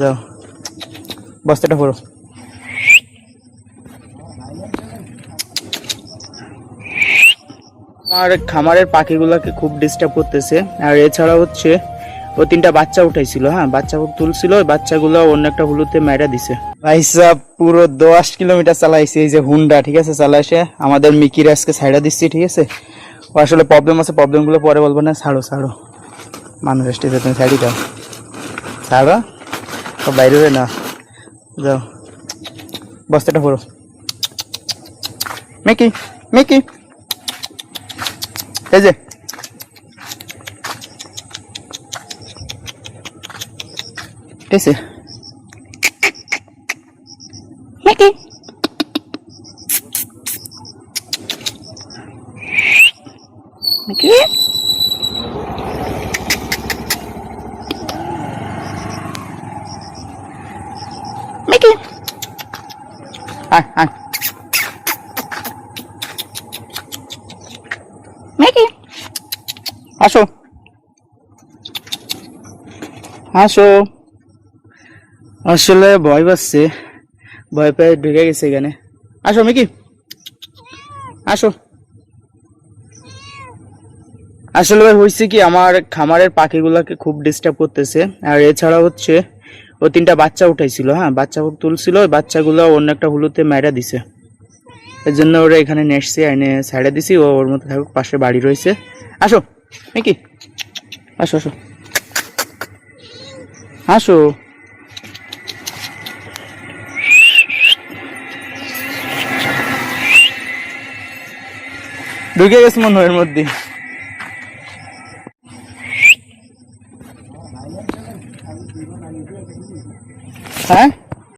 যাও। বস্তাটা পড়ো আমার খামারের পাখিগুলোকে খুব ডিস্টার্ব করতেছে। আর এছাড়া হচ্ছে ও তিনটা বাচ্চা উঠাইছিল হ্যাঁ? বাচ্চা তুলছিল বাচ্চাগুলো অন্য একটা হুলুতে মেরা দিছে। ভাই সাহ পুরো দশ কিলোমিটার চালাইছে এই যে হুন্ডা ঠিক আছে? চালাইছে। আমাদের মিকির আজকে সাইডা দিচ্ছি ঠিক আছে? ও আসলে প্রবলেম আছে প্রবলেমগুলো পরে বলব না। ছাড়ো ছাড়ো। মানুষ এসেছে তুমি সাইডে যাও ছাড়ো? ও বাইরে হয়ে না। যাও। বস্তাটা পড়ো মিকি মিকি। এই যে। ঠিক আছে মিকি আয় আয় মিকি আসো আসো আসলে ভয় পাচ্ছে। ভয় পেয়ে ঢুকে গেছে এখানে। আসো মিকি আসো আসলে ভাই হয়েছে কি আমার খামারের পাখিগুলোকে খুব ডিস্টার্ব করতেছে। আর এছাড়া হচ্ছে ও তিনটা বাচ্চা উঠাইছিল হ্যাঁ বাচ্চা তুলছিল, ওই বাচ্চাগুলো অন্য একটা হুলুতে মেরা দিছে। এর জন্য ওরা এখানে নিয়ে এনে সাইডে দিছি, ও ওর মধ্যে থাকুক, পাশে বাড়ি রয়েছে। আসো, নাকি? আসো আসো। আসো। ঢুকে গেছে মনে হয় এর মধ্যে। হ্যাঁ